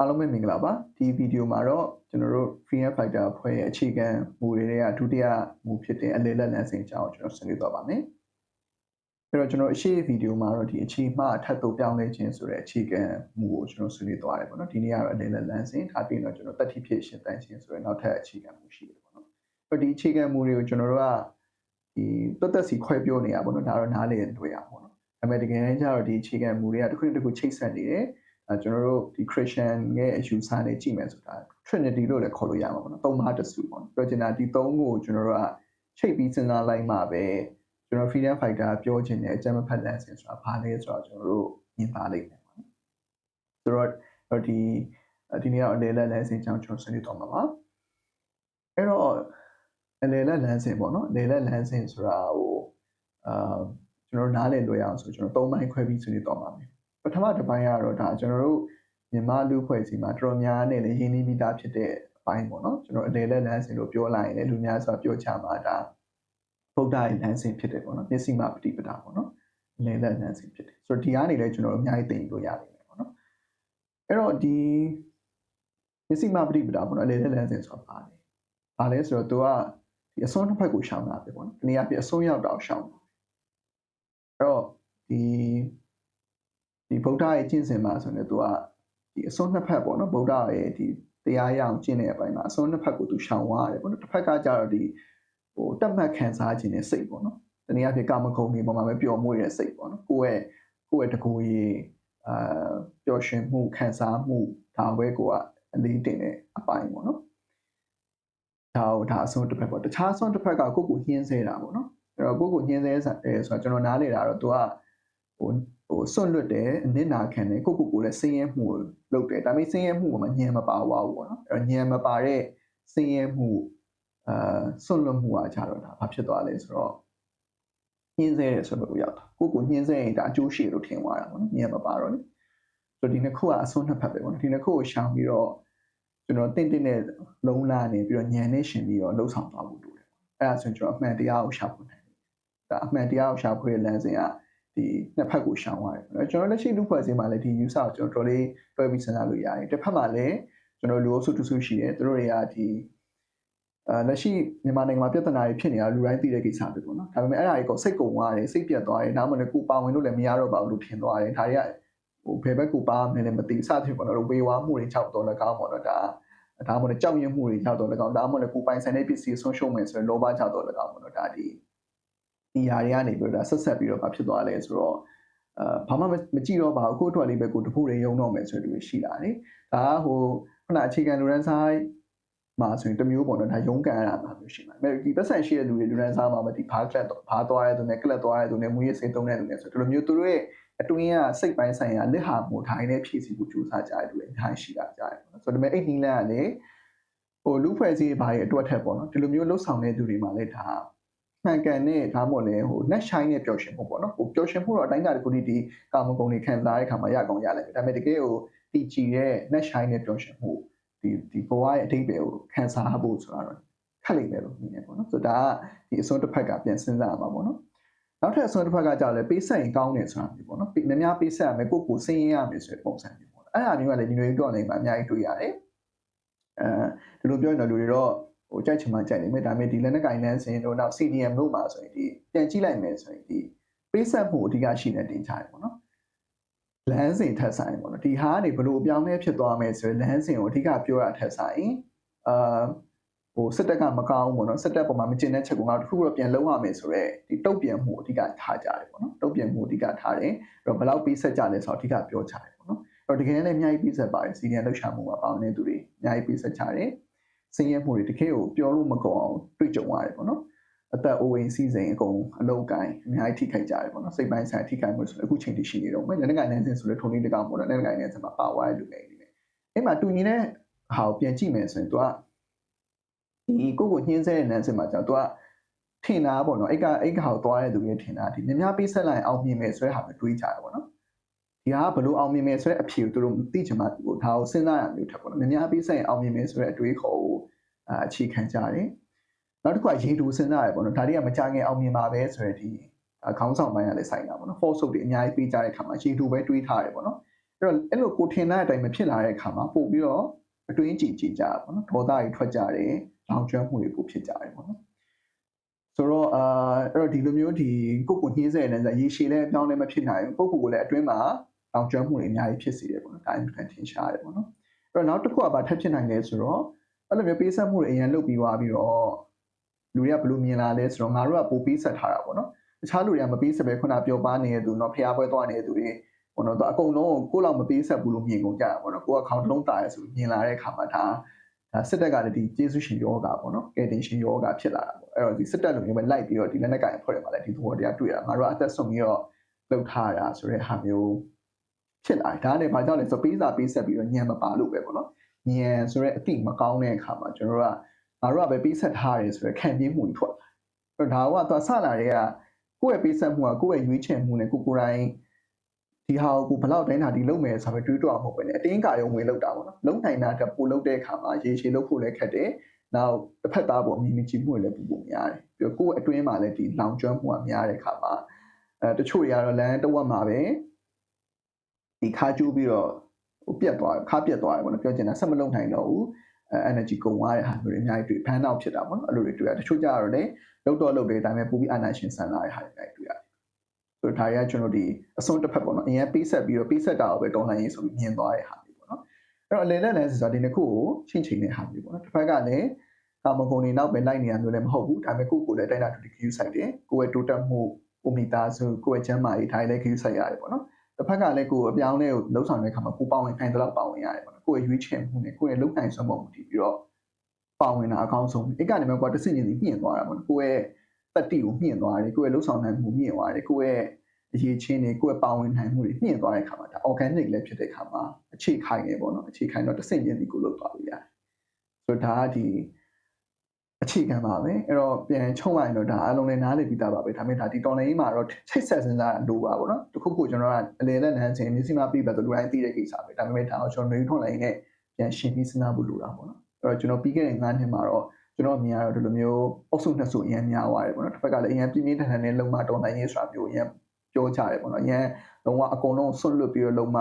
အားလုံးပဲမင်္ဂလာပါဒီဗီဒီယိုမှာတော့ကျွန်တော်တို့ Freedom Fighter ဖွဲ့ရဲ့အခြေခံမူတွေကဒုတိယမူဖြစ်တဲ့အလေလက်လမ်းစဉ်အကြောင်းကိုကျွန်တော်ဆွေးနွေးသွားပါမယ်အဲ့တော့ကျွန်တော်အရှိဗီဒီယိုမှာတော့ဒီအခြေမှအထက်သို့ပြောင်းလဲခြင်းဆိုတဲ့အခြေခံမူကိုကျွန်တော်ဆွေးနွေးသွားတယ်ပေါ့နော်ဒီနေ့ကတော့အလေလက်လမ်းစဉ်ထားပြီးတော့ကျွန်တော်တက်တိဖြစ်ရှင်းတန်းခြင်းဆိုတဲ့နောက်ထပ်အခြေခံမူရှိတယ်ပေါ့နော်အဲ့တော့ဒီအခြေခံမူတွေကိုကျွန်တော်တို့ကဒီတက်တက်စီခွဲပြောနေရပေါ့နော်ဒါတော့နားလည်တွေ့ရပါပေါ့နော်ဒါပေမဲ့တကယ်တမ်းကျတော့ဒီအခြေခံမူတွေကတစ်ခုတစ်ခုချိတ်ဆက်နေတယ် အဲကျွန်တော်တို့ဒီ Christian ရဲ့အယူဆနဲ့ကြည့်မယ်ဆိုတာ Trinity လို့လည်းခေါ်လို့ရမှာပေါ့နော်သုံးပါးတစုပေါ့နော်ပြောချင်တာဒီသုံးကိုကျွန်တော်တို့ကချိတ်ပြီးစဉ်းစားလိုက်မှပဲကျွန်တော် Freedom Fighter ပြောချင်တဲ့အကြမ်းဖက်လမ်းစဉ်ဆိုတာဘာလဲဆိုတော့ကျွန်တော်တို့မြင်ပါလိမ့်မယ်ပေါ့နော်ဆိုတော့ဒီဒီနေ့ကအလေလက်လမ်းစဉ်အကြောင်းကျွန်တော်ဆွေးနွေးတော့မှာပါအဲ့တော့အလေလက်လမ်းစဉ်ပေါ့နော်အလေလက်လမ်းစဉ်ဆိုတာဟိုအာကျွန်တော်နားလည်လွယ်အောင်ဆိုကျွန်တော်သုံးပိုင်းခွဲပြီးဆွေးနွေးတော့မှာမယ်ပ ထမတစ်ပိုင်းကတော့ဒါကျွန်တော်တို့မြန်မာလူဖွဲ့စီမှာတော်တော်များနဲ့လည်းရင်းနှီးပြီးသားဖြစ်တဲ့အပိုင်းပေါ့နော်ကျွန်တော်အလေလက်လမ်းစဉ်လို့ပြောလိုက်ရင်လည်းလူများဆိုတာပြောချမှာဒါဗုဒ္ဓရဲ့လမ်းစဉ်ဖြစ်တယ်ပေါ့နော်မျက်စိမှပฏิပဒါပေါ့နော်အလေလက်လမ်းစဉ်ဖြစ်တယ်ဆိုတော့ဒီကနေလည်းကျွန်တော်တို့အများကြီးသိလို့ရနိုင်တယ်ပေါ့နော်အဲ့တော့ဒီမျက်စိမှပฏิပဒါပေါ့နော်အလေလက်လမ်းစဉ်ဆိုတာပါလေပါလဲဆိုတော့သူကဒီအစွန်းတစ်ဖက်ကိုရှောင်တာပဲပေါ့နော်ဒီနေရာပြအစွန်းရောက်တာကိုရှောင်တာအဲ့တော့ဒီ ဒီဗုဒ္ဓရဲ့ကျင့်စဉ်မှာဆိုရင်သူကဒီအစွန်းနှစ်ဖက်ပေါ့နော်ဗုဒ္ဓရဲ့ဒီတရားရအောင်ကျင့်တဲ့အပိုင်းမှာအစွန်းနှစ်ဖက်ကိုသူရှောင်သွားရတယ်ပေါ့နော်တစ်ဖက်ကကြတော့ဒီဟိုတတ်မှတ်ခံစားခြင်းနဲ့စိတ်ပေါ့နော်တနည်းအားဖြင့်ကာမဂုဏ်တွေပေါ်မှာပဲပျော်မွေ့တဲ့စိတ်ပေါ့နော်ကိုယ့်ရဲ့ကိုယ့်ရဲ့တကူကြီးအာပျော်ရွှင်မှုခံစားမှုဒါပဲကိုကအလေးတင်တဲ့အပိုင်းပေါ့နော်ဒါဟိုဒါအစွန်းတစ်ဖက်ပေါ့တခြားအစွန်းတစ်ဖက်ကကိုယ့်ကိုညှင်းဆဲတာပေါ့နော်အဲ့တော့ကိုယ့်ကိုညှင်းဆဲတယ်ဆိုတော့ကျွန်တော်နားလေတာတော့သူကဟို ဟိုစွန့်လွတ်တယ်အနစ်နာခံတယ်ကိုကိုကိုလည်းစင်းရဲမှုလုပ်တယ်ဒါပေမဲ့စင်းရဲမှုကမှညံမပါဝါဘူးပေါ့နော်အဲ့တော့ညံမပါတဲ့စင်းရဲမှုအာစွန့်လွတ်မှုကကြတော့ဒါဘာဖြစ်သွားလဲဆိုတော့ညှင်းဆဲတယ်ဆိုတော့ရောက်တာကိုကိုညှင်းဆဲရင်ဒါအကျိုးရှိလို့ထင်သွားတာပေါ့နော်ညံမပါတော့လေဆိုတော့ဒီနှစ်ခုကအစွန်းနှစ်ဖက်ပဲပေါ့နော်ဒီနှစ်ခုကိုရှောင်ပြီးတော့ကျွန်တော်တင့်တင့်နဲ့လုံးလာနေပြီးတော့ညံနဲ့ရှင်ပြီးတော့လှုပ်ဆောင်သွားဖို့လိုတယ်အဲ့ဒါဆိုရင်ကျွန်တော်အမှန်တရားကိုရှာဖွေနိုင်တယ်ဒါအမှန်တရားကိုရှာဖွေတဲ့လမ်းစဉ်က ဒီနှစ်ဖက်ကိုရှောင်ရတယ်နော်ကျွန်တော်လက်ရှိလူဖွဲ့စည်းမှာလည်းဒီ user ကိုကျွန်တော်တော်လေးတွဲပြီးစဉ်းစားလို့ရတယ်တစ်ဖက်မှာလည်းကျွန်တော်လူအုပ်စုတစုရှိတယ်သူတို့တွေကဒီအဲလက်ရှိမြန်မာနိုင်ငံမှာပြဿနာတွေဖြစ်နေတာလူတိုင်းသိတဲ့ကိစ္စပဲပေါ့နော်ဒါပေမဲ့အဲ့ဒါတွေကိုစိတ်ကုန်သွားတယ်စိတ်ပြတ်သွားတယ်နောက်မှလည်းကိုပါဝင်လို့လည်းမရတော့ပါဘူးလို့ထင်သွားတယ်ဒါတွေကဟိုဘယ်ဘက်ကိုပါမယ်လည်းမသိစသဖြင့်ပေါ့နော်ဝေဝါမှုတွေကြောက်တော့လည်းကောင်းပေါ့နော်ဒါဒါမှမဟုတ်ကြောက်ရွံ့မှုတွေကြောက်တော့လည်းကောင်းဒါမှမဟုတ်လည်းကိုပိုင်ဆိုင်တဲ့ပစ္စည်းဆုံးရှုံးမယ်ဆိုရင်လောဘကြောက်တော့လည်းကောင်းပေါ့နော်ဒါဒီ ဒီຢာတွေကနေပြီးတော့ဆက်ဆက်ပြီးတော့ဘာဖြစ်သွားလဲဆိုတော့အာဘာမှမကြည့်တော့ပါဘူးကိုယ့်အတွက်လေးပဲကိုတဖို့တွေယုံတော့မယ်ဆိုတဲ့လူတွေရှိတာလေဒါကဟိုခုနအခြေခံလူရန်ဆိုင်မှာဆိုရင်တမျိုးပေါ့နော်ဒါရုန်းကန်ရတာမျိုးရှိမှာအဲဒီပတ်စံရှိတဲ့လူတွေလူရန်စားမှာမဒီဘားကလပ်တော့ဘားသွားရတဲ့သူနဲ့ကလပ်သွားရတဲ့သူနဲ့မူရစေးသုံးတဲ့လူနဲ့ဆိုဒီလိုမျိုးသူတို့ရဲ့အတွင်းကစိတ်ပိုင်းဆိုင်ရာလက်ဟာမို့ထိုင်နဲ့ဖြည့်စီဖို့ကြိုးစားကြတဲ့လူတွေအများကြီးရှိတာကြားတယ်ပေါ့နော်ဆိုတော့ဒီမဲ့အဲ့ဒီလန်ကလည်းဟိုလူဖွဲ့စည်းဘာတွေအတွက်ထက်ပေါ့နော်ဒီလိုမျိုးလှုပ်ဆောင်တဲ့သူတွေမှာလည်းဒါ မှန်ကန်တဲ့ဒါမှမဟုတ်လည်းဟို net shine နဲ့ပျော်ရွှင်မှုပေါ့နော်ဟိုပျော်ရွှင်မှုတော့အတိုင်းအတာတစ်ခုဒီကာမဂုဏ်တွေခံစားရတဲ့ခါမှာရကောင်ရလိုက်တယ်ဒါပေမဲ့တကယ်ဟိုတည်ကြည်တဲ့ net shine နဲ့ပျော်ရွှင်မှုဒီဒီဘဝရဲ့အတိတ်ပဲကိုခံစားဖို့ဆိုတာတော့ခက်လိမ့်မယ်လို့မြင်နေပေါ့နော်ဆိုတော့ဒါကဒီအစွန်းတစ်ဖက်ကပြန်စဉ်းစားရမှာပေါ့နော်နောက်ထပ်အစွန်းတစ်ဖက်ကကြောက်လဲပေးဆက်ရင်ကောင်းတယ်ဆိုတာမျိုးပေါ့နော်များများပေးဆက်ရမယ်ကိုကိုစင်းရရမယ်ဆိုတဲ့ပုံစံမျိုးပေါ့အဲ့ဒါမျိုးကလည်းညီညွတ်တော့နေမှာအများကြီးတွေ့ရတယ်အဲဒီလိုပြောရင်တော့လူတွေတော့ ဟိုကြိုက်ချင်မှကြိုက်နေမယ်ဒါပေမဲ့ဒီလက်နက်ကင်လန်းစင်တို့နောက် CDM တို့မှာဆိုရင်ဒီပြန်ကြည့်လိုက်မယ်ဆိုရင်ဒီပေးဆက်မှုအဓိကရှိနေတင်ချတယ်ပေါ့နော်လမ်းစဉ်ထက်ဆိုင်ပေါ့နော်ဒီဟာကနေဘလို့အပြောင်းလဲဖြစ်သွားမယ်ဆိုရင်လမ်းစဉ်ကိုအဓိကပြောတာထက်ဆိုင်အာဟိုစစ်တပ်ကမကောင်းဘူးပေါ့နော်စစ်တပ်ပေါ်မှာမကျင်တဲ့ချက်ကိုငါတို့တစ်ခုတော့ပြန်လုံးရမယ်ဆိုတော့ဒီတုတ်ပြန်မှုအဓိကထားကြတယ်ပေါ့နော်တုတ်ပြန်မှုအဓိကထားတယ်အဲ့တော့ဘယ်လောက်ပေးဆက်ကြလဲဆိုတော့အဓိကပြောကြတယ်ပေါ့နော်အဲ့တော့တကယ်လည်းအများကြီးပေးဆက်ပါတယ်စီနီယာလှုပ်ရှားမှုမှာပေါင်းနေသူတွေအများကြီးပေးဆက်ကြတယ် စင်းရဲမှုတွေတကယ်ကိုပြောလို့မကုန်အောင်တွေ့ကြုံရတယ်ပေါ့နော်အသက်အိုးအိမ်စီစဉ်အကုန်အလုပ်ကိုင်းအများကြီးထိခိုက်ကြတယ်ပေါ့နော်စိတ်ပိုင်းဆိုင်ထိခိုက်မှုဆိုအခုချိန်ထိရှိနေတော့မယ်လက်နက်ကိုင်နေစဉ်ဆိုလဲထုံလေးတကောင်ပေါ့နော်လက်နက်ကိုင်နေစဉ်မှာပါဝါရလူငယ်နေတယ်အဲ့မှာတူညီတဲ့ဟာကိုပြန်ကြည့်မယ်ဆိုရင် तू ကဒီကိုကိုညှင်းဆဲတဲ့နန်းစဉ်မှာကြောင့် तू ကထင်တာပေါ့နော်အဲ့ကအဲ့ကဟာကိုသွားတဲ့သူတွေထင်တာဒီများများပေးဆက်လိုက်အောင်မြင်မယ်ဆိုတဲ့ဟာမျိုးတွေးကြတယ်ပေါ့နော် ဒီဟာဘလို့အောင်မြင်မယ်ဆိုတဲ့အဖြေကိုသူတို့သိချင်မှဒီကိုဒါကိုစဉ်းစားရမျိုးထက်ပေါ့နော်များများပေးဆက်ရင်အောင်မြင်မယ်ဆိုတဲ့အတွေးခေါ်ကိုအခြေခံကြတယ်နောက်တစ်ခုကရေတူစဉ်းစားရပေါ့နော်ဒါတွေကမကြခင်အောင်မြင်ပါပဲဆိုရတဲ့ဒီခေါင်းဆောင်ပိုင်းကလည်းဆိုင်တာပေါ့နော် force တွေအများကြီးပေးကြတဲ့အခါမှာရေတူပဲတွေးထားတယ်ပေါ့နော်တော့အဲ့လိုကိုထင်တဲ့အတိုင်းမဖြစ်လာတဲ့အခါမှာပို့ပြီးတော့အတွင်းကြည်ကြည်ကြတာပေါ့နော်ဒေါသတွေထွက်ကြတယ်လောင်ကျွမ်းမှုတွေပိုဖြစ်ကြတယ်ပေါ့နော်ဆိုတော့အာအဲ့တော့ဒီလိုမျိုးဒီကိုကိုညှင်းစေတဲ့ရေရှည်လည်းအပြောင်းလည်းမဖြစ်နိုင်ဘူးကိုကိုကိုလည်းအတွင်းမှာ လောင်ကျွမ်းမှုတွေအများကြီးဖြစ်စေတယ်ပေါ့နော်ဒါအမှန်ထင်ရှားတယ်ပေါ့နော်အဲ့တော့နောက်တစ်ခုကဘာထပ်ဖြစ်နိုင်လဲဆိုတော့အဲ့လိုမျိုးပေးဆက်မှုတွေအရင်လုပ်ပြီးသွားပြီးတော့လူတွေကဘယ်လိုမြင်လာလဲဆိုတော့ငါတို့ကပိုပေးဆက်ထားတာပေါ့နော်တခြားလူတွေကမပေးဆက်ပဲခုနပြောပါနေတဲ့သူเนาะဖျားပွဲသွားနေတဲ့သူတွေဘောနော်တော့အကုန်လုံးကိုလောက်မပေးဆက်ဘူးလို့မြင်ကုန်ကြတာပေါ့နော်ကိုကခေါင်းတစ်လုံးတာရဲဆိုမြင်လာတဲ့အခါမှာဒါဒါစစ်တပ်ကလည်းဒီကျေးဇူးရှင်ယောဂါပေါ့နော်ကယ်တင်ရှင်ယောဂါဖြစ်လာတာပေါ့အဲ့တော့ဒီစစ်တပ်လိုမျိုးပဲလိုက်ပြီးတော့ဒီလက်နက်ကင်ဖွဲ့ရမှာလည်းဒီသဘောတရားတွေ့ရငါတို့အသက်ဆုံးပြီးတော့လှုပ်ထားတာဆိုတဲ့ဟာမျိုး ဖြစ်လာဒါနဲ့ဘာကြောင့်လဲဆိုပေးစာပေးဆက်ပြီးတော့ညံမပါလို့ပဲပေါ့နော်ညံဆိုတဲ့အတိမကောင်းတဲ့အခါမှာကျွန်တော်တို့ကငါတို့ကပဲပေးဆက်ထားတယ်ဆိုတော့ခံပြင်းမှုတွေထွက်လာအဲ့တော့ဒါကသွားဆလာတဲ့ကကိုယ့်ရဲ့ပေးဆက်မှုကကိုယ့်ရဲ့ရွေးချယ်မှုနဲ့ကိုကိုယ်တိုင်ဒီဟာကိုဘလောက်တိုင်းတာဒီလုံးမယ်ဆိုပဲတွေးတော့မှာပဲねအတင်းကာရုံဝင်လောက်တာပေါ့နော်လုံးနိုင်တာတက်ပို့လောက်တဲ့အခါမှာရေရှည်လောက်ဖို့လည်းခက်တယ်နောက်တစ်ဖက်သားပေါ်အမြင်မကြည့်မှုတွေလည်းပူပူများတယ်ပြီးတော့ကိုယ့်အတွင်းမှာလည်းဒီလောင်ကျွမ်းမှုကများတဲ့အခါမှာအဲတချို့တွေကတော့လမ်းတစ်ဝက်မှာပဲ ဒီခါကျူးပြီးတော့ဟိုပြတ်သွားခါပြတ်သွားတယ်ပေါ့နော်ပြောချင်တာဆက်မလုံနိုင်တော့ဘူးအဲ energy ကုန်သွားတဲ့ဟာမျိုးတွေအများကြီးတွေ့ဖန်နောက်ဖြစ်တာပေါ့နော်အဲ့လိုတွေတွေ့ရတချို့ကြတော့လည်းလောက်တော့လောက်တယ်ဒါပေမဲ့ပူပြီးအာနာရှင်ဆန်လာတဲ့ဟာတွေအများကြီးတွေ့ရတယ်ဆိုတော့ဒါတွေကကျွန်တော်ဒီအစွန်းတစ်ဖက်ပေါ့နော်အရင်ပေးဆက်ပြီးတော့ပေးဆက်တာကိုပဲတော်လှန်ရေးဆိုပြီးမြင်သွားတဲ့ဟာမျိုးပေါ့နော်အဲ့တော့အလယ်လက်လန်းဆိုတာဒီနှစ်ခုကိုချင်းချင်းတဲ့ဟာမျိုးပေါ့နော်တစ်ဖက်ကလည်းကာမဂုဏ်တွေနောက်ပဲလိုက်နေရမျိုးလည်းမဟုတ်ဘူးဒါပေမဲ့ကိုယ့်ကိုယ်လည်းတိုင်းတာတူတူ queue ဆိုင်တယ်ကိုယ့်ရဲ့တိုးတက်မှုကိုမိသားစုကိုယ့်ရဲ့ချမ်းသာရေးဒါလည်း queue ဆိုင်ရတယ်ပေါ့နော် တစ်ဖက်ကလည်းကိုယ်အပြောင်းလဲကိုလှုပ်ဆောင်တဲ့အခါမှာကိုပေါဝင်ခိုင်းတဲ့လောက်ပါဝင်ရတယ်ပေါ့နော်ကိုယ့်ရဲ့ရွေးချယ်မှုနဲ့ကိုယ့်ရဲ့လုံနိုင်စွမ်းပုံမူတည်ပြီးတော့ပါဝင်တာအကောင်းဆုံးအဲ့ကနေမှကိုယ်တစ်စင်ချင်းစီမြင့်သွားတာပေါ့နော်ကိုယ့်ရဲ့တတိကိုမြင့်သွားတယ်ကိုယ့်ရဲ့လှုပ်ဆောင်နိုင်မှုမြင့်သွားတယ်ကိုယ့်ရဲ့အရေးချင်းတွေကိုယ့်ရဲ့ပါဝင်နိုင်မှုတွေမြင့်သွားတဲ့အခါမှာဒါ organic လည်းဖြစ်တဲ့အခါမှာအခြေခိုင်နေပေါ့နော်အခြေခိုင်တော့တစ်စင်ချင်းစီကိုလှုပ်သွားလို့ရတယ်ဆိုတော့ဒါကဒီ အခြေခံပါပဲအဲ့တော့ပြန်ချုံလိုက်တော့ဒါအလုံးလည်းနားလည်ပြီးသားပါပဲဒါပေမဲ့ဒါဒီတော်လိုင်းမှာတော့ချိတ်ဆက်စဉ်းစားလိုပါပေါ့နော်တခုခုကျွန်တော်ကအလေလက်နန်းချင်းမျက်စိမပြီးပါဆိုလူတိုင်းသိတဲ့ကိစ္စပဲဒါပေမဲ့ဒါတော့ကျွန်တော်နေထွန်လိုင်းနဲ့ပြန်ရှင်းပြီးစဉ်းစားဖို့လိုတာပေါ့နော်အဲ့တော့ကျွန်တော်ပြီးခဲ့တဲ့9နှစ်မှာတော့ကျွန်တော်မြင်ရတော့ဒီလိုမျိုးအုပ်စုနှစ်စုအရင်များသွားတယ်ပေါ့နော်တစ်ဖက်ကလည်းအရင်ပြင်းပြင်းထန်ထန်နဲ့လုံမတော်နိုင်ရေးဆိုတာမျိုးအရင်ပြောကြတယ်ပေါ့နော်အရင်လုံးဝအကုန်လုံးဆွတ်လွတ်ပြီးတော့လုံမ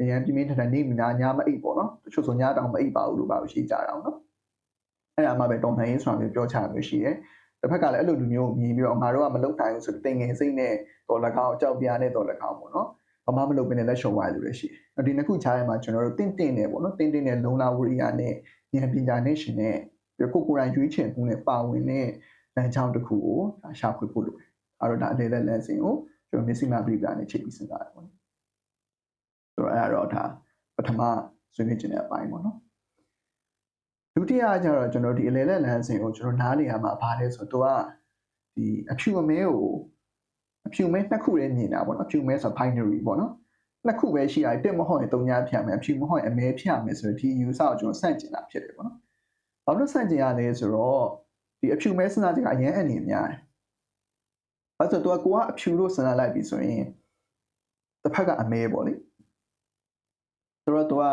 အရင်ပြင်းပြင်းထန်ထန်နေမနာညာမအိပ်ပေါ့နော်တချို့ဆိုညတောင်မအိပ်ပါဘူးလို့ပါရှိကြတာအောင်နော် အဲ့ဒါမှပဲတော်နိုင်ရေးဆိုတာမျိုးပြောချတာမျိုးရှိတယ်တစ်ဖက်ကလည်းအဲ့လိုလူမျိုးကိုမြင်ပြီးတော့ငါတို့ကမလုံနိုင်ဘူးဆိုပြီးတင်ငယ်စိတ်နဲ့တော်၎င်းအကြောက်ပြားနဲ့တော်၎င်းပေါ့နော်ဘာမှမလုပ်ဘဲနဲ့လက်ရှုံသွားလူတွေရှိတယ်ဒီနှစ်ခုခြားထဲမှာကျွန်တော်တို့တင့်တင့်နဲ့ပေါ့နော်တင့်တင့်နဲ့လုံလာဝရိယနဲ့ဉာဏ်ပညာနဲ့ရှင်နဲ့ပြီးကိုကိုယ်တိုင်ရွေးချယ်မှုနဲ့ပါဝင်တဲ့လမ်းကြောင်းတစ်ခုကိုဒါရှာဖွေဖို့လိုတယ်အဲ့တော့ဒါအလေလက်လမ်းစဉ်ကိုကျွန်တော်မျက်စိမှပြပြနဲ့ချိန်ပြီးစဉ်းစားရပါမယ်ဆိုတော့အဲ့တော့ဒါပထမဆွေးနွေးခြင်းတဲ့အပိုင်းပေါ့နော်ဒု တိယကျတော့ကျွန်တော်ဒီအလေလက်လမ်းစဉ်ကိုကျွန်တော်နားနေရမှာဘာလဲဆိုတော့သူကဒီအဖြူအမဲကိုအဖြူမဲနှစ်ခုလေးမြင်တာပေါ့နော်အဖြူမဲဆို binary ပေါ့နော်နှစ်ခုပဲရှိရတယ်တစ်မဟုတ်ရင်သုံးညဖြတ်မယ်အဖြူမဟုတ်ရင်အမဲဖြတ်မယ်ဆိုတော့ဒီ user ကိုကျွန်တော်စန့်ကျင်တာဖြစ်တယ်ပေါ့နော်ဘာလို့စန့်ကျင်ရလဲဆိုတော့ဒီအဖြူမဲစဉ်းစားချက်ကအရင်အနေများတယ်။အဲဆိုတော့ကိုကအဖြူလို့စဉ်းစားလိုက်ပြီဆိုရင်တစ်ဖက်ကအမဲပေါ့လေ။ဆိုတော့သူက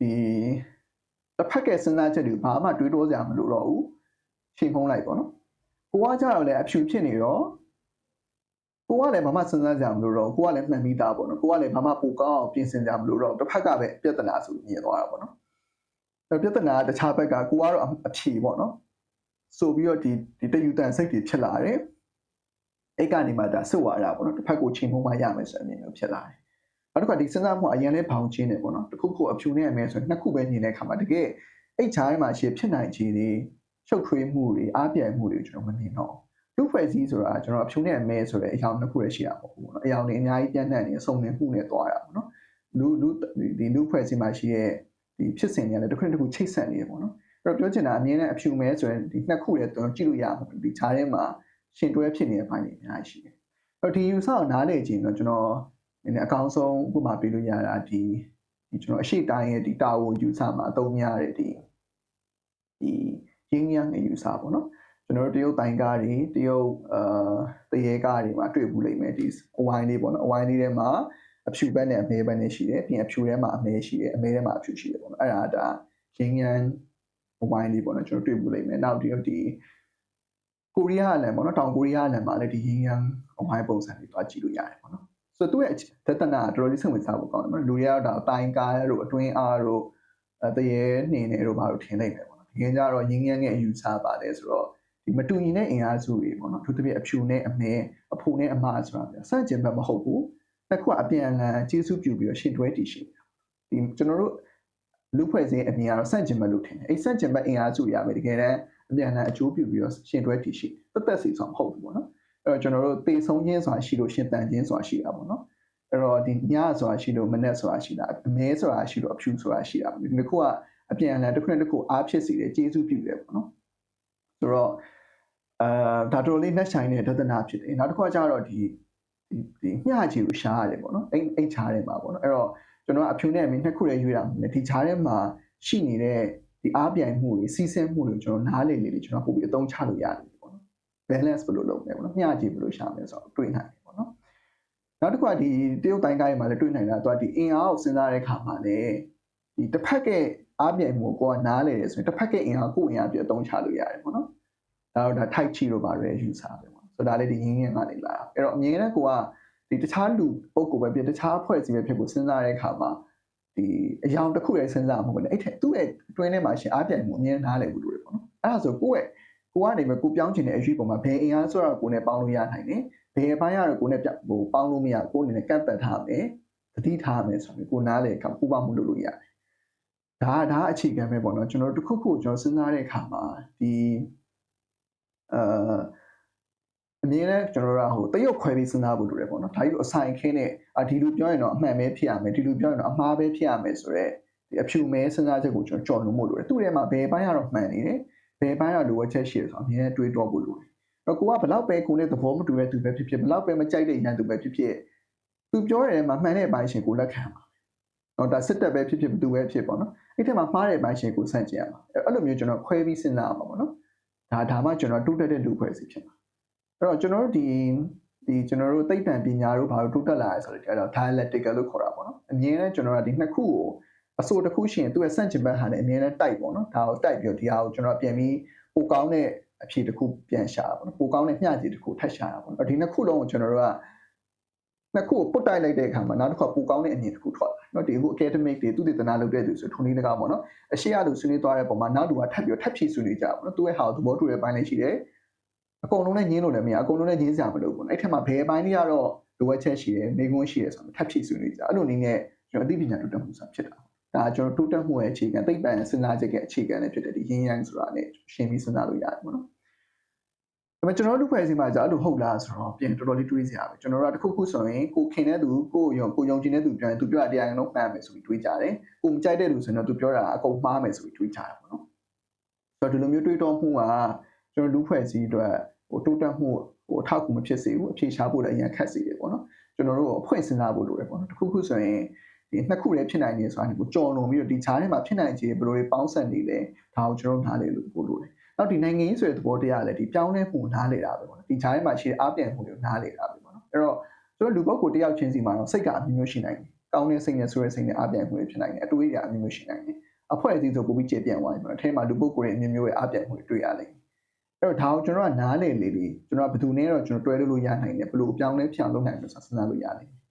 ဒီ တစ်ဖက်ကစဉ်းစားချက်တွေဘာမှတွေးတောစရာမလိုတော့ဘူး။ချိန်ဖုံးလိုက်ပေါ့နော်။ကိုကကြတော့လေအဖြူဖြစ်နေတော့ကိုကလည်းဘာမှစဉ်းစားကြမလို့တော့ကိုကလည်းမှန်ပြီးသားပေါ့နော်ကိုကလည်းဘာမှပိုကောင်းအောင်ပြင်ဆင်ကြမလို့တော့တစ်ဖက်ကပဲပြဿနာဆိုမြင်သွားတာပေါ့နော်အဲပြဿနာတခြားဘက်ကကိုကတော့အဖြေပေါ့နော်ဆိုပြီးတော့ဒီဒီတယူတန်စိတ်တွေဖြစ်လာတယ်အဲ့ကနေမှဒါစွတ်သွားတာပေါ့နော်တစ်ဖက်ကိုချိန်ဖို့မှရမယ်ဆိုတဲ့အမြင်မျိုးဖြစ်လာတယ် နောက်တစ်ခါဒီစဉ်းစားမှုအရင်လဲဘောင်ချင်းနေပေါ့နော်တစ်ခုခုအဖြူနဲ့အမဲဆိုနှစ်ခုပဲမြင်တဲ့အခါမှာတကယ်အဲ့ချားထဲမှာရှေ့ဖြစ်နိုင်ခြေတွေရှုပ်ထွေးမှုတွေအားပြိုင်မှုတွေကျွန်တော်မမြင်တော့လူဖွဲ့စည်းဆိုတာကျွန်တော်အဖြူနဲ့အမဲဆိုတဲ့အရာနှစ်ခုရရှိတာပေါ့ဘူးနော်အရာတွေအများကြီးပြန့်နှံ့နေစုံနေမှုနဲ့သွားတာပေါ့နော်လူလူဒီလူဖွဲ့စည်းမှာရှိတဲ့ဒီဖြစ်စဉ်တွေကလည်းတစ်ခုတစ်ခုချိတ်ဆက်နေရပေါ့နော်အဲ့တော့ပြောချင်တာအမြင်နဲ့အဖြူမဲဆိုရင်ဒီနှစ်ခုလည်းကျွန်တော်ကြည့်လို့ရမှာဒီခြားထဲမှာရှင်တွဲဖြစ်နေတဲ့ဘိုင်းတွေအများကြီးရှိတယ်အဲ့တော့ဒီ user ကိုနားလေခြင်းတော့ကျွန်တော် နည်းနည်းအကောင်းဆုံးဥပမာပေးလို့ရတာဒီဒီကျွန်တော်အရှိတိုင်းရဲ့ဒီတာဝန် user မှာအသုံးများတဲ့ဒီဒီရင်းရင်းငယ် user ပေါ့နော်ကျွန်တော်တို့တရုတ်တိုင်ကားတွေတရုတ်အာတရေကားတွေမှာတွေ့ဘူးလိမ့်မယ်ဒီအဝိုင်းလေးပေါ့နော်အဝိုင်းလေးထဲမှာအဖြူဘက်နဲ့အမဲဘက်နဲ့ရှိတယ်ပြီးရင်အဖြူထဲမှာအမဲရှိတယ်အမဲထဲမှာအဖြူရှိတယ်ပေါ့နော်အဲ့ဒါဒါရင်းရင်းအဝိုင်းလေးပေါ့နော်ကျွန်တော်တွေ့ဘူးလိမ့်မယ်နောက်ဒီဒီကိုရီးယားလန်ပေါ့နော်တောင်ကိုရီးယားလန်မှာလည်းဒီရင်းရင်းအဝိုင်းပုံစံတွေတွားကြည့်လို့ရတယ်ပေါ့နော် ဆိုတော့သူ့ရဲ့ဒသနာတော်တော်လေးစိတ်ဝင်စားဖို့ကောင်းတယ်နော်လူတွေကတော့ဒါအတိုင်းကားတို့အတွင်းအားတို့အဲတရေနှင်းနေတို့ဘာလို့ထင်လိုက်မယ်ပေါ့နော်ဒီကကြတော့ရင်းငင်းငယ်အယူဆပါတယ်ဆိုတော့ဒီမတူညီတဲ့အင်အားစုတွေပေါ့နော်သူတပြည့်အဖြူနဲ့အမဲအဖိုနဲ့အမဆိုတာပြစန့်ကျင်ဘက်မဟုတ်ဘူးတစ်ခုအပြန်အလှန်ကျေးဇူးပြုပြီးတော့ရှင်တွဲတည်ရှိဒီကျွန်တော်တို့လူဖွဲ့စည်းအမြင်ကတော့စန့်ကျင်ဘက်လို့ထင်တယ်အဲ့စန့်ကျင်ဘက်အင်အားစုရမယ်တကယ်တမ်းအပြန်အလှန်အကျိုးပြုပြီးတော့ရှင်တွဲတည်ရှိတက်တက်စီဆိုမဟုတ်ဘူးပေါ့နော်အဲ့ တော့ကျွန်တော်တို့တေဆုံးခြင်းဆိုတာရှိလို့ရှင်တန်ခြင်းဆိုတာရှိတာပေါ့နော်အဲ့တော့ဒီညဆိုတာရှိလို့မနေ့ဆိုတာရှိတာအမဲဆိုတာရှိလို့အဖြူဆိုတာရှိတာဒီတစ်ခုကအပြန်အလှန်တစ်ခုနဲ့တစ်ခုအားဖြစ်စီတယ်ကျေးဇူးပြုတယ်ပေါ့နော်ဆိုတော့အာဒါတော်လေးနှက်ဆိုင်တဲ့ဒသနာဖြစ်တယ်နောက်တစ်ခုကကျတော့ဒီဒီဒီမျှချီကိုရှားရတယ်ပေါ့နော်အိမ်အိမ်ချားတယ်မှာပေါ့နော်အဲ့တော့ကျွန်တော်ကအဖြူနဲ့အမင်းနှစ်ခုလေးရွေးတာမဟုတ်ဘူးဒီချားထဲမှာရှိနေတဲ့ဒီအားပြိုင်မှုတွေစီးဆင်းမှုတွေကျွန်တော်နားလေလေလေးကျွန်တော်ပို့ပြီးအသုံးချလို့ရတယ်ပေါ့နော် balance ဘယ်လိုလုပ်မလဲပေါ့နော်မျှချီဘယ်လိုရှာမလဲဆိုတော့တွေးနိုင်တယ်ပေါ့နော်နောက်တစ်ခုကဒီတရုတ်တိုင်းကားတွေမှာလည်းတွေးနိုင်တာတော့ဒီအင်အားကိုစဉ်းစားတဲ့အခါမှာလည်းဒီတစ်ဖက်ကအားပြိုင်မှုကိုကနားလေတယ်ဆိုရင်တစ်ဖက်ကအင်အားကိုအင်အားပြအသုံးချလို့ရတယ်ပေါ့နော်ဒါတော့ဒါ type ချီလို့ပါရဲယူဆပဲပေါ့ဆိုတော့ဒါလေးဒီရင်းရင်းကနေလာအဲ့တော့အမြင်နဲ့ကိုကဒီတခြားလူပုံကိုပဲပြတခြားအဖွဲ့အစည်းပဲဖြစ်ကိုစဉ်းစားတဲ့အခါမှာဒီအယောင်တစ်ခုရဲ့စဉ်းစားမှုပဲလေအဲ့ထက်သူ့ရဲ့အတွင်းထဲမှာရှင်အားပြိုင်မှုအမြင်နားလေဘူးလို့ပေါ့နော်အဲ့ဒါဆိုကိုယ့်ရဲ့ ကိုကနေပဲကိုပြောင်းချင်တဲ့အရွေးပုံမှာဘယ်အင်အားဆိုတော့ကိုနဲ့ပေါင်းလို့ရနိုင်တယ်ဘယ်အပိုင်းရတော့ကိုနဲ့ဟိုပေါင်းလို့မရကိုအနေနဲ့ကန့်သက်ထားမယ်တတိထားမယ်ဆိုတော့ကိုနားလေကပူပေါင်းမှုလုပ်လို့ရတယ်ဒါဒါအခြေခံပဲပေါ့နော်ကျွန်တော်တို့တစ်ခုခုကျွန်တော်စဉ်းစားတဲ့အခါမှာဒီအာအမြင်နဲ့ကျွန်တော်တို့ကဟိုတရုတ်ခွဲပြီးစဉ်းစားဖို့လိုတယ်ပေါ့နော်ဒါကြီးကိုအဆိုင်ခင်းနဲ့အဒီလိုပြောရင်တော့အမှန်ပဲဖြစ်ရမယ်ဒီလိုပြောရင်တော့အမှားပဲဖြစ်ရမယ်ဆိုတော့ဒီအဖြူမဲစဉ်းစားချက်ကိုကျွန်တော်ကြော်လို့မို့လိုတယ်သူ့ထဲမှာဘယ်ပိုင်းကတော့မှန်နေတယ် ဘယ်ပိုင်းကလိုအပ်ချက်ရှိတယ်ဆိုတော့အမြင်နဲ့တွေးတော့ဖို့လိုတယ်တော့ကိုကဘလောက်ပဲကိုနဲ့သဘောမတူတဲ့သူပဲဖြစ်ဖြစ်ဘလောက်ပဲမကြိုက်တဲ့ရန်သူပဲဖြစ်ဖြစ်သူပြောတဲ့မှာမှန်တဲ့အပိုင်းရှင်ကိုလက်ခံပါတော့ဒါစစ်တပ်ပဲဖြစ်ဖြစ်ဘသူပဲဖြစ်ပေါ့နော်အဲ့ထက်မှာမှားတဲ့အပိုင်းရှင်ကိုစန့်ကျင်ရမှာအဲ့လိုမျိုးကျွန်တော်ခွဲပြီးစဉ်းစားရမှာပေါ့နော်ဒါဒါမှကျွန်တော်တူတက်တဲ့လူခွဲစီဖြစ်မှာအဲ့တော့ကျွန်တော်တို့ဒီဒီကျွန်တော်တို့သိပ္ပံပညာတို့ဘာလို့တိုးတက်လာလဲဆိုတော့အဲ့တော့ dialectical လို့ခေါ်တာပေါ့နော်အမြင်နဲ့ကျွန်တော်ကဒီနှစ်ခုကို အစိုးတစ်ခုရှိရင်သူ့ရဲ့စန့်ကျင်ဘက်ဟာလည်းအမြင်နဲ့တိုက်ပေါ့နော်ဒါကိုတိုက်ပြီးတော့ဒီဟာကိုကျွန်တော်ပြန်ပြီးပိုကောင်းတဲ့အဖြေတစ်ခုပြန်ရှာတာပေါ့နော်ပိုကောင်းတဲ့မျှခြေတစ်ခုထပ်ရှာတာပေါ့နော်ဒီနှစ်ခုလုံးကိုကျွန်တော်တို့ကနှစ်ခုကိုပုတ်တိုက်လိုက်တဲ့အခါမှာနောက်တစ်ခါပိုကောင်းတဲ့အမြင်တစ်ခုထွက်လာနော်ဒီအခု academic တွေသူတည်တနာလုပ်တဲ့သူဆိုထုံနည်းတကားပေါ့နော်အရှိရလို့ဆွေးနွေးသွားတဲ့ပုံမှာနောက်တူကထပ်ပြီးတော့ထပ်ဖြည့်ဆွေးနွေးကြပါပေါ့နော်သူ့ရဲ့ဟာကိုသဘောတူတဲ့ပိုင်းလေးရှိတယ်အကုန်လုံးနဲ့ညင်းလို့လည်းမရအကုန်လုံးနဲ့ညင်းစရာမလိုဘူးပေါ့နော်အဲ့ထက်မှာဘယ်ပိုင်းလေးကတော့လိုအပ်ချက်ရှိတယ်မိကွန်းရှိတယ်ဆိုတော့ထပ်ဖြည့်ဆွေးနွေးကြအဲ့လိုနည်းနဲ့ကျွန်တော်အသိပညာတိုးတက်မှုဆိုတာဖြစ်တာ ဒါကျွန်တော်တိုးတက်မှုရဲ့အခြေခံသိပ္ပံစဉ်းစားချက်ရဲ့အခြေခံနဲ့ဖြစ်တဲ့ဒီရင်းရန်ဆိုတာနဲ့ရှင်းပြီးစဉ်းစားလို့ရတယ်ပေါ့နော်ဒါပေမဲ့ကျွန်တော်တို့ဖွဲ့စည်းမှာじゃအဲ့လိုဟုတ်လားဆိုတော့ပြင်တော်တော်လေးတွေးစရာပဲကျွန်တော်တို့ကတစ်ခုခုဆိုရင်ကိုခင်တဲ့သူကိုယုံကိုယုံကြည်တဲ့သူပြောရင်သူပြောတာတရားရင်လုံးမှန်မယ်ဆိုပြီးတွေးကြတယ်ကိုမကြိုက်တဲ့သူဆိုရင်တော့သူပြောတာအကုန်မှားမယ်ဆိုပြီးတွေးကြတာပေါ့နော်ဆိုတော့ဒီလိုမျိုးတွေးတောမှုကကျွန်တော်လူဖွဲ့စည်းအတွက်ဟိုတိုးတက်မှုဟိုအထောက်အကူမဖြစ်စေဘူးအဖြေရှားဖို့လည်းအရင်ခက်စေတယ်ပေါ့နော်ကျွန်တော်တို့အဖွင့်စဉ်းစားဖို့လိုတယ်ပေါ့နော်တစ်ခုခုဆိုရင် ဒီနှစ်ခုလည်းဖြစ်နိုင်နေဆိုတာကိုကြော်လွန်ပြီးတော့ဒီခြားထဲမှာဖြစ်နိုင်ခြေဘယ်လိုတွေပေါင်းစပ်နေလဲဒါကိုကျွန်တော်နားလည်လို့ပို့လို့တယ်နောက်ဒီနိုင်ငံရေးဆိုတဲ့သဘောတရားလည်းဒီပြောင်းလဲမှုနားလေတာပဲပေါ့နော်ဒီခြားထဲမှာရှိတဲ့အားပြန်မှုတွေကိုနားလေတာပဲပေါ့နော်အဲ့တော့ကျွန်တော်လူပုဂ္ဂိုလ်တယောက်ချင်းစီမှာတော့စိတ်ကအမျိုးမျိုးရှိနိုင်တယ်ကောင်းတဲ့စိတ်နဲ့ဆိုတဲ့စိတ်နဲ့အားပြန်မှုတွေဖြစ်နိုင်တယ်အတွေးတွေအမျိုးမျိုးရှိနိုင်တယ်အဖွဲ့အစည်းဆိုပိုပြီးကျေပြန့်သွားပြီပေါ့နော်အဲမှာလူပုဂ္ဂိုလ်တွေအမျိုးမျိုးရဲ့အားပြန်မှုတွေတွေ့ရလိမ့်မယ်အဲ့တော့ဒါကိုကျွန်တော်ကနားလေလေလေးကျွန်တော်ကဘယ်သူနဲ့တော့ကျွန်တော်တွဲလို့ရနိုင်တယ်ဘယ်လိုအပြောင်းလဲဖြောင်းလုပ်နိုင်လဲဆိုတာစဉ်းစားလို့ရလိမ့်မယ်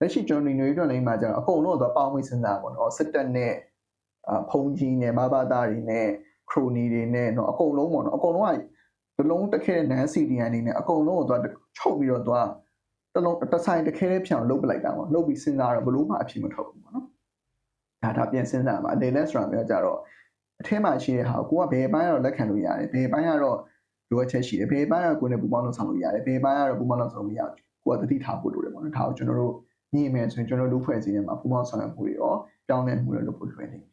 လက်ရှိကျွန်တော်ညီနွေတော်လိုင်းမှာကျတော့အကုန်လုံးတော့ပေါင်းဝေးစဉ်းစားပါတော့စစ်တပ်နဲ့ဖုန်ကြီးနဲ့မဘာသားတွေနဲ့ခရိုနီတွေနဲ့တော့အကုန်လုံးပေါ့နော်အကုန်လုံးကတလုံးတစ်ခဲနန်းစီဒီယန်နေနဲ့အကုန်လုံးကိုသွားချုပ်ပြီးတော့သွားတလုံးတဆိုင်တစ်ခဲလေးဖြောင်လုတ်ပလိုက်တာပေါ့လုတ်ပြီးစဉ်းစားတော့ဘလို့မှအဖြစ်မထုတ်ဘူးပေါ့နော်ဒါဒါပြန်စဉ်းစားမှာအတယ်လက်ဆိုတာမျိုးကြတော့အထက်မှာရှိတဲ့ဟာကိုကဘယ်ပိုင်းကတော့လက်ခံလို့ရတယ်ဘယ်ပိုင်းကတော့လိုအပ်ချက်ရှိတယ်ဘယ်ပိုင်းကတော့ကိုယ်နဲ့ပူပေါင်းလုပ်ဆောင်လို့ရတယ်ဘယ်ပိုင်းကတော့ပူပေါင်းလုပ်ဆောင်လို့မရဘူးကိုကတတိထားဖို့လိုတယ်ပေါ့နော်ဒါကိုကျွန်တော်တို့ ညင်မယ်ဆိုရင်ကျွန်တော်တို့ဖွဲ့စည်းနေမှာပူပေါင်းဆောင်ရွက်မှုတွေရောပြောင်းလဲမှုတွေလုပ်ဖို့လွယ်နေတယ်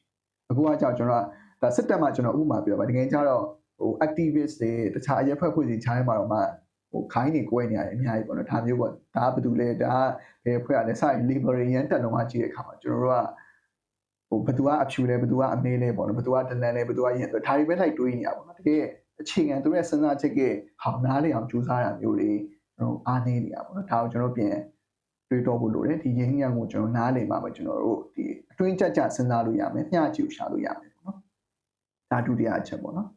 အခုကကြောင့်ကျွန်တော်ကဒါစစ်တပ်မှာကျွန်တော်ဥပမာပြောပါတကယ်ကြတော့ဟို activist တွေတခြားအရက်ဖွဲ့ဖွဲ့စီခြားထဲမှာတော့မှဟိုခိုင်းနေကိုယ်နေရတယ်အများကြီးပေါ့နော်ဒါမျိုးပေါ့ဒါကဘာတူလဲဒါကဘယ်ဖွဲ့ရလဲစရင် liberation တက်လုံးကကြည့်တဲ့အခါမှာကျွန်တော်တို့ကဟိုဘသူကအဖြူလဲဘသူကအမေးလဲပေါ့နော်ဘသူကဒလန်လဲဘသူကရင်ဒါတွေပဲလိုက်တွေးနေရပါတော့တကယ်အခြေခံသူရဲ့စဉ်းစားချက်ကဟောင်းနားလေအောင်ကြိုးစားတာမျိုးတွေကျွန်တော်အားနေနေရပါတော့ဒါကိုကျွန်တော်ပြင် တွေးတော့ဖို့လိုတယ်ဒီရင်းညံကိုကျွန်တော်နားလည်မှာပဲကျွန်တော်တို့ဒီအတွင်းကြကြစဉ်းစားလို့ရမယ်မျှကြည့်ရှာလို့ရမယ်ပေါ့နော်ဒါဒုတိယအချက်ပေါ့နော်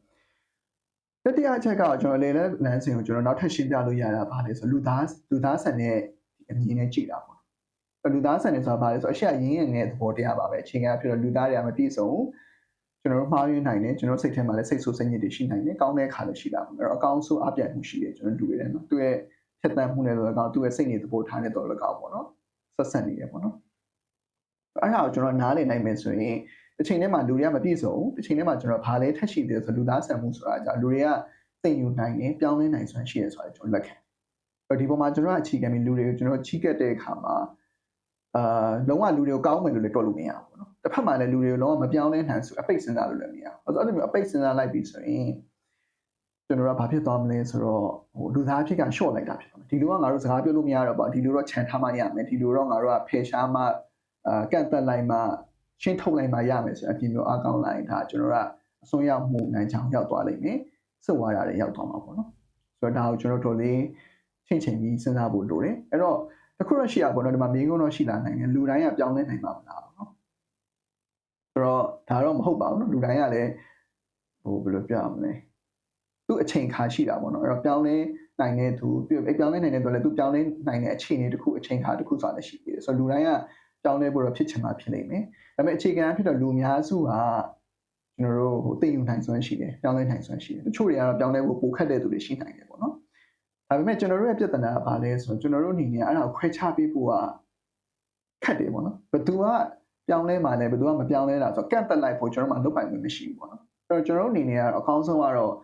တတိယအချက်ကကျွန်တော်လေလဲလမ်းစဉ်ကိုကျွန်တော်နောက်ထပ်ရှင်းပြလို့ရတာပါလေဆိုလူသားလူသားဆန်တဲ့ဒီအမြင်နဲ့ကြည့်တာပေါ့အဲ့လူသားဆန်နေဆိုတာဘာလဲဆိုတော့အရှက်ရင်းရငယ်သဘောတရားပါပဲအချိန်ကဖြစ်တော့လူသားတွေကမပြည့်စုံကျွန်တော်တို့မှားယွင်းနိုင်တယ်ကျွန်တော်စိတ်ထဲမှာလည်းစိတ်ဆိုးစိတ်ညစ်တွေရှိနိုင်တယ်ကောင်းတဲ့ခါလည်းရှိတာပေါ့အဲ့တော့အကောင်းဆုံးအပြတ်မှုရှိတယ်ကျွန်တော်တို့တွေ့တယ်နော်သူရဲ့ ဖြတ်တန်းမှုနဲ့တော့ကောင်သူ့ရဲ့စိတ်နေသဘောထားနေတော့လကောင်ပေါ့နော်ဆက်ဆက်နေရပေါ့နော်အဲ့ဒါကိုကျွန်တော်နားလည်နိုင်မယ်ဆိုရင်တစ်ချိန်တည်းမှာလူတွေကမပြည့်စုံဘူးတစ်ချိန်တည်းမှာကျွန်တော်ဘာလဲထက်ရှိတယ်ဆိုလူသားဆန်မှုဆိုတာကြောင့်လူတွေကသင်ယူနိုင်တယ်ပြောင်းလဲနိုင်စွမ်းရှိတယ်ဆိုတာကျွန်တော်လက်ခံအဲ့ဒီပုံမှာကျွန်တော်အခြေခံပြီးလူတွေကိုကျွန်တော်ချီးကပ်တဲ့အခါမှာအာလုံးဝလူတွေကိုကောင်းမယ်လို့လည်းတွက်လို့မရဘူးပေါ့နော်တစ်ဖက်မှာလည်းလူတွေကိုလုံးဝမပြောင်းလဲနိုင်ဆိုအပိတ်စဉ်းစားလို့လည်းမရဘူးအဲ့တော့အဲ့လိုမျိုးအပိတ်စဉ်းစားလိုက်ပြီဆိုရင် ကျွန်တော်ကဘာဖြစ်သွားမလဲဆိုတော့ဟိုလူသားဖြစ်ကရှော့လိုက်တာဖြစ်သွားမယ်ဒီလိုကငါတို့စကားပြောလို့မရတော့ပါဒီလိုတော့ခြံထားမှရမယ်ဒီလိုတော့ငါတို့ကဖယ်ရှားမှအာကန့်သက်လိုက်မှရှင်းထုတ်လိုက်မှရမယ်ဆိုအပြင်မျိုးအကောင်းလိုက်ဒါကျွန်တော်ကအစွန်းရောက်မှုနိုင်ချောင်ရောက်သွားလိမ့်မယ်စုပ်ဝါရတွေရောက်သွားမှာပေါ့နော်ဆိုတော့ဒါကိုကျွန်တော်တို့လေးချိန်ချိန်ပြီးစဉ်းစားဖို့လိုတယ်အဲ့တော့တခုတော့ရှိရပါတော့ဒီမှာမင်းကုန်းတော့ရှိလာနိုင်တယ်လူတိုင်းကပြောင်းလဲနိုင်မှာမလားပေါ့နော်ဆိုတော့ဒါတော့မဟုတ်ပါဘူးနော်လူတိုင်းကလည်းဟိုဘယ်လိုပြောရမလဲ သူ့အချိန်ခါရှိတာပေါ့နော်အဲ့တော့ပြောင်းလဲနိုင်တဲ့သူပြအဲ့ပြောင်းလဲနိုင်တဲ့သူလည်းသူပြောင်းလဲနိုင်တဲ့အခြေအနေတစ်ခုအချိန်ခါတစ်ခုဆိုတာလည်းရှိသေးတယ်ဆိုတော့လူတိုင်းကပြောင်းလဲဖို့တော့ဖြစ်ချင်မှဖြစ်လိမ့်မယ်ဒါပေမဲ့အခြေခံဖြစ်တော့လူအများစုကကျွန်တော်တို့ဟိုသိယူနိုင်စွမ်းရှိတယ်ပြောင်းလဲနိုင်စွမ်းရှိတယ်တချို့တွေကတော့ပြောင်းလဲဖို့ပိုခက်တဲ့သူတွေရှိနိုင်တယ်ပေါ့နော်ဒါပေမဲ့ကျွန်တော်တို့ရဲ့ပြဿနာကဘာလဲဆိုတော့ကျွန်တော်တို့အနေနဲ့အဲ့ဒါကိုခွဲခြားပေးဖို့ကခက်တယ်ပေါ့နော်ဘသူကပြောင်းလဲမှလည်းဘသူကမပြောင်းလဲတာဆိုတော့ကန့်တက်လိုက်ဖို့ကျွန်တော်မှလုပ်ပိုင်ခွင့်မရှိဘူးပေါ့နော်အဲ့တော့ကျွန်တော်တို့အနေနဲ့ကတော့အကောင်းဆုံးကတော့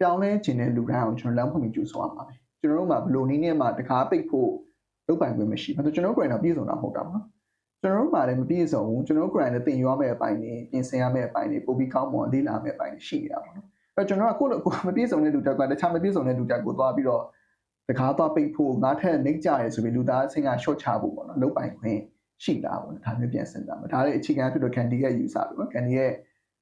ပြောင်းလဲခြင်းတဲ့လူတိုင်းအောင်ကျွန်တော်လမ်းဖွင့်ပြီးကြိုးစားရမှာပဲကျွန်တော်တို့မှဘလို့နည်းနဲ့မှတကားပိတ်ဖို့လုပ်ပိုင်ခွင့်မရှိဘူးကျွန်တော်တို့ကိုယ်တိုင်တော့ပြည့်စုံတာမဟုတ်တာပေါ့နော်ကျွန်တော်တို့မှလည်းမပြည့်စုံဘူးကျွန်တော်တို့ကိုယ်တိုင်လည်းသင်ယူရမယ့်အပိုင်းတွေပြင်ဆင်ရမယ့်အပိုင်းတွေပိုပြီးကောင်းမွန်လေ့လာမယ့်အပိုင်းတွေရှိနေတာပေါ့နော်အဲ့တော့ကျွန်တော်ကကိုယ့်လိုကိုယ်မပြည့်စုံတဲ့လူတက်ကတခြားမပြည့်စုံတဲ့လူတက်ကိုသွားပြီးတော့တကားသွားပိတ်ဖို့ငါထက်နှိမ့်ကြရဲဆိုပြီးလူသားအဆင့်က short ချဖို့ပေါ့နော်လုပ်ပိုင်ခွင့်ရှိတာပေါ့နော်ဒါမျိုးပြန်စဉ်းစားမှာဒါလည်းအခြေခံဖြစ်တော့ candy ရဲ့ user ပေါ့နော် candy ရဲ့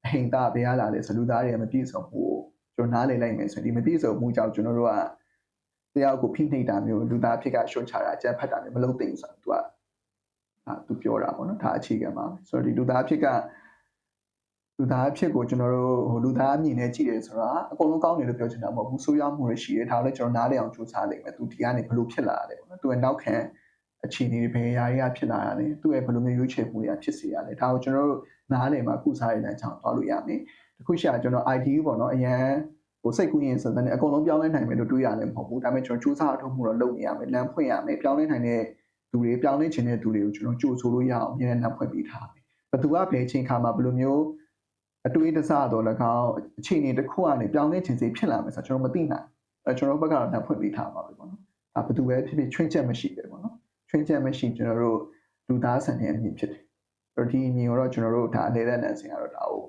အဟိန်တာဘယ်ရလာလဲဆိုလူသားတွေမပြည့်စုံဘူး ကျွန်တော်နားလည်လိုက်မယ်ဆိုရင်ဒီမပြည့်စုံမှုကြောင့်ကျွန်တော်တို့ကတရားကိုဖိနှိပ်တာမျိုးလူသားဖြစ်က short ချတာအကြမ်းဖက်တာမျိုးမလုပ်သင့်ဘူးဆိုတော့ तू ကအာသူပြောတာပေါ့နော်ဒါအခြေခံပါဆိုတော့ဒီလူသားဖြစ်ကလူသားဖြစ်ကိုကျွန်တော်တို့ဟိုလူသားအမြင်နဲ့ကြည့်တယ်ဆိုတာအကုန်လုံးကောင်းတယ်လို့ပြောချင်တာမဟုတ်ဘူးဆိုးရွားမှုတွေရှိတယ်ဒါလည်းကျွန်တော်နားလည်အောင်ကြိုးစားနိုင်မယ်သူဒီကနေဘလို့ဖြစ်လာတယ်ပေါ့နော်သူကနောက်ခံအခြေအနေတွေဘယ်အရာတွေကဖြစ်လာတာလဲသူ့ရဲ့ဘလို့မျိုးရွေးချယ်မှုတွေကဖြစ်စေရတယ်ဒါကိုကျွန်တော်တို့နားလည်မှာကုစားရတဲ့အကြောင်းသွားလို့ရမယ် တခုရှာကျွန်တော် ID ပေါ့နော်အရန်ဟိုစိတ်ကူးရင်စတဲ့နဲ့အကုန်လုံးပြောင်းလဲနိုင်မယ်လို့တွေးရတယ်မဟုတ်ဘူးဒါပေမဲ့ကျွန်တော်စူးစမ်းအထောက်မှုတော့လုပ်နေရမယ်လမ်းဖွင့်ရမယ်ပြောင်းလဲနိုင်တဲ့သူတွေပြောင်းလဲခြင်းတဲ့သူတွေကိုကျွန်တော်ကြိုဆိုလို့ရအောင်အမြဲတမ်းလမ်းဖွင့်ပေးထားမယ်ဘယ်သူကဘယ်ချိန်ခါမှာဘယ်လိုမျိုးအတွေးတစားတော့၎င်းအခြေအနေတစ်ခုကနေပြောင်းလဲခြင်းစိဖြစ်လာမယ်ဆိုတော့ကျွန်တော်မသိနိုင်အဲကျွန်တော်ဘက်ကတော့လမ်းဖွင့်ပေးထားပါပဲပေါ့နော်ဒါဘယ်သူပဲဖြစ်ဖြစ်ချွင်းချက်မရှိပဲပေါ့နော်ချွင်းချက်မရှိကျွန်တော်တို့လူသားဆန်တဲ့အမြင်ဖြစ်တယ်အဲ့တော့ဒီအမြင်ကိုတော့ကျွန်တော်တို့ဒါအလေလက်နန်းစင်ကတော့ဒါကို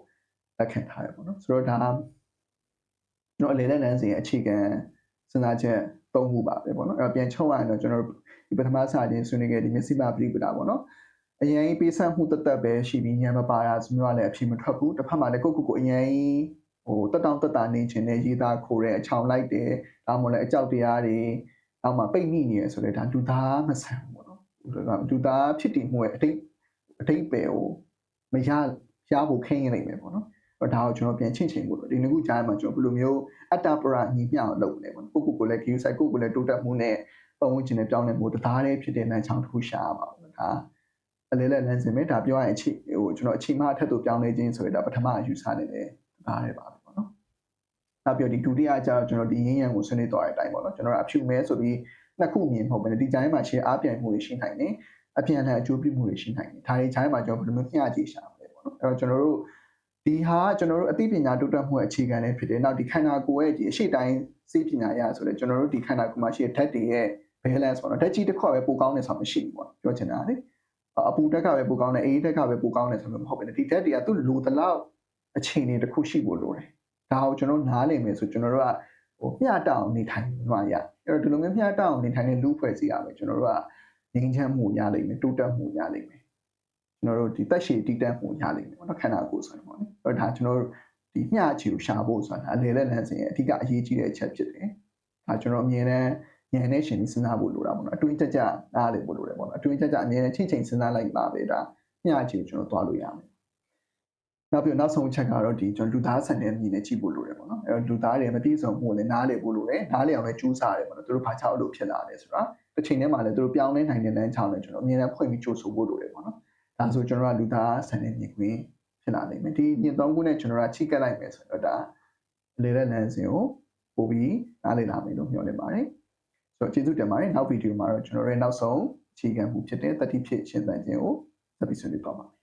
လက်ခံထားရပေါ့နော်ဆိုတော့ဒါကျွန်တော်အလေလက်နန်းစင်ရဲ့အခြေခံစဉ်းစားချက်သုံးခုပါပဲပေါ့နော်အဲ့တော့ပြန်ချုပ်ရရင်တော့ကျွန်တော်တို့ဒီပထမစာချင်းဆွေးနွေးခဲ့ဒီမျက်စိမပရိပဒါပေါ့နော်အရင်ပေးဆက်မှုတက်တက်ပဲရှိပြီးညံမပါတာဆိုမျိုးကလည်းအဖြစ်မထွက်ဘူးတစ်ဖက်မှာလည်းကိုကိုကိုအရင်ဟိုတက်တောင့်တက်တာနေခြင်းနဲ့ရေးသားခိုးတဲ့အချောင်လိုက်တယ်ဒါမှမဟုတ်လည်းအကြောက်တရားတွေအောက်မှာပိတ်မိနေရဆိုတော့ဒါလူသားမဆန်ဘူးပေါ့နော်လူသားဖြစ်တည်မှုရဲ့အတိတ်အတိတ်ပဲကိုမရရဖို့ခင်းရနိုင်မယ်ပေါ့နော် တော့ဒါကိုကျွန်တော်ပြန်ချင့်ချိန်ဖို့လို့ဒီနှစ်ခုကြားမှာကျွန်တော်ဘယ်လိုမျိုးအတ္တပရညီမျှအောင်လုပ်လဲပေါ့ကိုကိုကိုလည်း view site ကိုကိုလည်းတိုးတက်မှုနဲ့ပတ်ဝန်းကျင်နဲ့ပြောင်းလဲမှုတသားတည်းဖြစ်တဲ့လမ်းချောင်းတစ်ခုရှာရပါဘူးဒါအလဲလက်လမ်းစဉ်ပဲဒါပြောရရင်အခြေဟိုကျွန်တော်အချိန်မှအထက်သို့ပြောင်းလဲခြင်းဆိုရတာပထမယူဆနေတယ်ဒါလည်းပါပဲပေါ့နော်နောက်ပြီးဒီဒုတိယကျတော့ကျွန်တော်ဒီရင်းရံကိုဆွေးနွေးသွားတဲ့အတိုင်းပေါ့နော်ကျွန်တော်အဖြူမဲဆိုပြီးနှစ်ခုမြင်မဟုတ်ဘဲဒီတိုင်းမှာရှင်းအားပြိုင်မှုတွေရှိနိုင်တယ်အပြန်အလှန်အကျိုးပြုမှုတွေရှိနိုင်တယ်ဒါတွေခြိုင်းမှာကျွန်တော်ဘယ်လိုမျိုးမျှကြည့်ရှာမလဲပေါ့နော်အဲ့တော့ကျွန်တော်တို့ ဒီဟာကျွန်တော်တို့အသိပညာတိုးတက်မှုရဲ့အခြေခံလေးဖြစ်တယ်နောက်ဒီခန္ဓာကိုယ်ရဲ့ဒီအရှိတိုင်းစိတ်ပညာရဆိုတော့ကျွန်တော်တို့ဒီခန္ဓာကိုယ်မှာရှိတဲ့ဓာတ်တွေရဲ့ balance ပေါ့နော်ဓာတ်ကြီးတစ်ခွက်ပဲပိုကောင်းနေဆောင်မရှိဘူးပေါ့ပြောချင်တာလေအပူတက်ကပဲပိုကောင်းတယ်အေးတက်ကပဲပိုကောင်းတယ်ဆိုလို့မဟုတ်ဘူးဒီဓာတ်တွေကသူ့လိုတလောက်အချိန်တွေတစ်ခုရှိဖို့လိုတယ်ဒါကိုကျွန်တော်နားလည်မယ်ဆိုကျွန်တော်တို့ကဟိုမျှတအောင်နေထိုင်မှရအဲ့တော့ဒီလိုမျိုးမျှတအောင်နေထိုင်တဲ့လူဖွဲ့စည်းရမယ်ကျွန်တော်တို့ကငြိမ်းချမ်းမှုရလိမ့်မယ်တိုးတက်မှုရလိမ့်မယ် ကျွန်တော်တို့ဒီတက်ရှည်တည်တတ်မှုရလိမ့်မယ်ပေါ့နော်ခန္ဓာကိုယ်ဆိုရင်ပေါ့နော်အဲ့တော့ဒါကျွန်တော်တို့ဒီမျှချီကိုရှာဖို့ဆိုတာအလေလက်လမ်းစဉ်ရဲ့အဓိကအရေးကြီးတဲ့အချက်ဖြစ်တယ်ဒါကျွန်တော်အမြင်နဲ့ဉာဏ်နဲ့ရှင်ပြီးစဉ်းစားဖို့လိုတာပေါ့နော်အတွင်းကြကြနားလေဖို့လိုတယ်ပေါ့နော်အတွင်းကြကြအမြဲတမ်းချိန်ချိန်စဉ်းစားလိုက်ပါပဲဒါမျှချီကိုကျွန်တော်သွားလို့ရမယ်နောက်ပြီးနောက်ဆုံးအချက်ကတော့ဒီကျွန်တော်လူသားဆန်တဲ့မြင်နဲ့ကြည့်ဖို့လိုတယ်ပေါ့နော်အဲတော့လူသားတွေမပြည့်စုံမှုလည်းနားလေဖို့လိုတယ်နားလေအောင်လည်းကြိုးစားရတယ်ပေါ့နော်သူတို့ဘာကြောင့်လို့ဖြစ်လာလဲဆိုတာတစ်ချိန်တည်းမှာလည်းသူတို့ပြောင်းလဲနိုင်တဲ့လမ်းကြောင်းလည်းကျွန်တော်အမြဲတမ်းဖွင့်ပြီးကြိုဆိုဖို့လိုတယ်ပေါ့နော် ဒါဆိုကျွန်တော်ကလူသားဆန်တဲ့မြင်ကွင်းဖြစ်လာနိုင်မယ်ဒီမြင်သုံးခုနဲ့ကျွန်တော်ကချိကက်လိုက်မယ်ဆိုတော့ဒါလေတဲ့လမ်းစဉ်ကိုပို့ပြီးနားလည်လာမယ်လို့မျှော်လင့်ပါတယ်ဆိုတော့ကျေးဇူးတင်ပါတယ်နောက်ဗီဒီယိုမှာတော့ကျွန်တော်ရဲ့နောက်ဆုံးအခြေခံမှုဖြစ်တဲ့တတိဖြစ်ရှင်းသန်ခြင်းကိုဆက်ပြီးဆွေးနွေးသွားပါမယ်